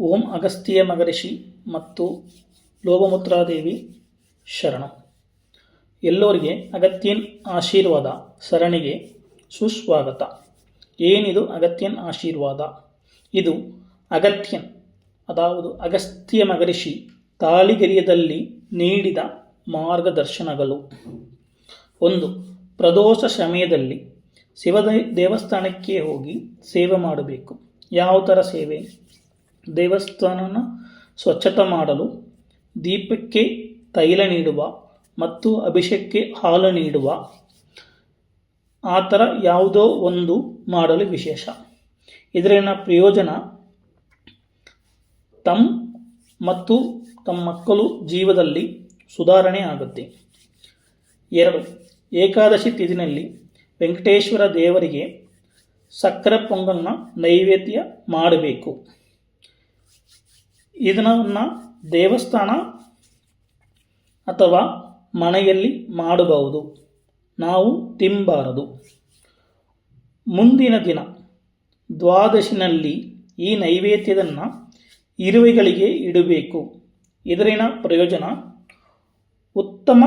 ಓಂ ಅಗಸ್ತ್ಯ ಮಗರಿಷಿ ಮತ್ತು ಲೋಭಮುತ್ರಾದೇವಿ ಶರಣ. ಎಲ್ಲರಿಗೆ ಅಗತ್ಯನ್ ಆಶೀರ್ವಾದ, ಸರಣಿಗೆ ಸುಸ್ವಾಗತ. ಏನಿದು ಅಗತ್ಯನ್ ಆಶೀರ್ವಾದ? ಇದು ಅಗತ್ಯನ್, ಅದಾವುದು ಅಗಸ್ತ್ಯ ಮಗರಿಷಿ ತಾಳಿಗೆರೆಯದಲ್ಲಿ ನೀಡಿದ ಮಾರ್ಗದರ್ಶನಗಳು. ಒಂದು, ಪ್ರದೋಷ ಸಮಯದಲ್ಲಿ ಶಿವ ದೇವಸ್ಥಾನಕ್ಕೆ ಹೋಗಿ ಸೇವೆ ಮಾಡಬೇಕು. ಯಾವ ಥರ ಸೇವೆ? ದೇವಸ್ಥಾನನ ಸ್ವಚ್ಛತೆ ಮಾಡಲು ದೀಪಕ್ಕೆ ತೈಲ ನೀಡುವ ಮತ್ತು ಅಭಿಷೇಕಕ್ಕೆ ಹಾಲು ನೀಡುವ. ಆ ಥರ ಯಾವುದೋ ಒಂದು ಮಾಡಲು ವಿಶೇಷ. ಇದರಿನ ಪ್ರಯೋಜನ ತಮ್ಮ ಮತ್ತು ತಮ್ಮ ಮಕ್ಕಳು ಜೀವದಲ್ಲಿ ಸುಧಾರಣೆ ಆಗುತ್ತೆ. ಎರಡು, ಏಕಾದಶಿ ತಿಥಿನಲ್ಲಿ ವೆಂಕಟೇಶ್ವರ ದೇವರಿಗೆ ಸಕ್ಕರೆ ಪೊಂಗಲ್ನ ನೈವೇದ್ಯ ಮಾಡಬೇಕು. ಇದನ್ನು ದೇವಸ್ಥಾನ ಅಥವಾ ಮನೆಯಲ್ಲಿ ಮಾಡಬಹುದು. ನಾವು ತಿಂಬಾರದು ಮುಂದಿನ ದಿನ ದ್ವಾದಶಿನಲ್ಲಿ ಈ ನೈವೇದ್ಯದನ್ನು ಇರುವೆಗಳಿಗೆ ಇಡಬೇಕು. ಇದರಿನ ಪ್ರಯೋಜನ ಉತ್ತಮ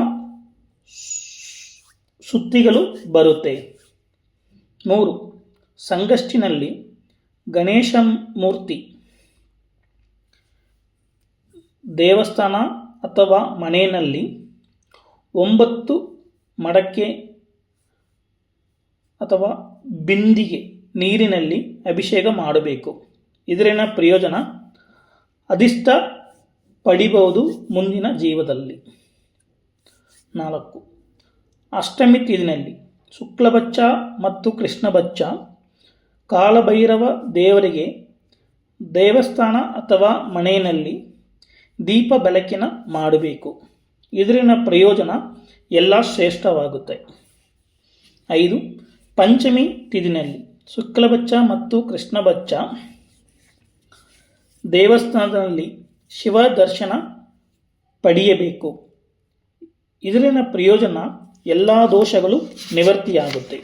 ಸುದ್ದಿಗಳು ಬರುತ್ತೆ. ಮೂರು ಸಂಗಷ್ಟಿನಲ್ಲಿ ಗಣೇಶ ಮೂರ್ತಿ. ದೇವಸ್ಥಾನ ಅಥವಾ ಮನೆಯಲ್ಲಿ ಒಂಬತ್ತು ಮಡಕೆ ಅಥವಾ ಬಿಂದಿಗೆ ನೀರಿನಲ್ಲಿ ಅಭಿಷೇಕ ಮಾಡಬೇಕು. ಇದರಿನ ಪ್ರಯೋಜನ? ಅಧಿಷ್ಠ ಪಡಿಬಹುದು ಮುಂದಿನ ಜೀವದಲ್ಲಿ. ನಾಲ್ಕು. ಅಷ್ಟಮಿ ತಿಥಿನಲ್ಲಿ ಶುಕ್ಲಬಚ್ಚ ಮತ್ತು ಕೃಷ್ಣಬಚ್ಚ ಕಾಲಭೈರವ ದೇವರಿಗೆ ದೇವಸ್ಥಾನ ಅಥವಾ ಮನೆಯಲ್ಲಿ ದೀಪ ಬೆಳಕಿನ ಮಾಡಬೇಕು. ಇದರಿನ ಪ್ರಯೋಜನ ಎಲ್ಲ ಶ್ರೇಷ್ಠವಾಗುತ್ತೆ. ಐದು, ಪಂಚಮಿ ತಿದಿನಲ್ಲಿ ಶುಕ್ಲಬಚ್ಚ ಮತ್ತು ಕೃಷ್ಣಬಚ್ಚ. ದೇವಸ್ಥಾನದಲ್ಲಿ ಶಿವ ದರ್ಶನ ಪಡೆಯಬೇಕು. ಇದರಿನ ಪ್ರಯೋಜನ ಎಲ್ಲ ದೋಷಗಳು ನಿವರ್ತಿಯಾಗುತ್ತೆ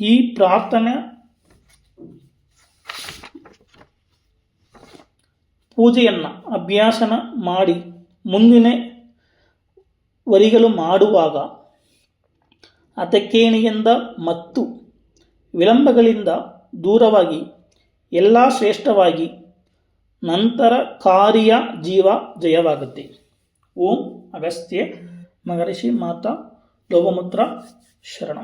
ಈ ಪ್ರಾರ್ಥನೆ ಪೂಜೆಯನ್ನು, ಅಭ್ಯಾಸನ ಮಾಡಿ ಮುಂದಿನ ವರಿಗಳು ಮಾಡುವಾಗ ಅತಕೇಣಿಯಿಂದ ಮತ್ತು ವಿಳಂಬಗಳಿಂದ ದೂರವಾಗಿ ಎಲ್ಲ ಶ್ರೇಷ್ಠವಾಗಿ ನಂತರ ಕಾರ್ಯ ಜೀವ ಜಯವಾಗುತ್ತೆ. ಓಂ ಅಗಸ್ತ್ಯ ಮಹರ್ಷಿ ಮಾತಾ ಲೋಭಮುತ್ರ ಶರಣ.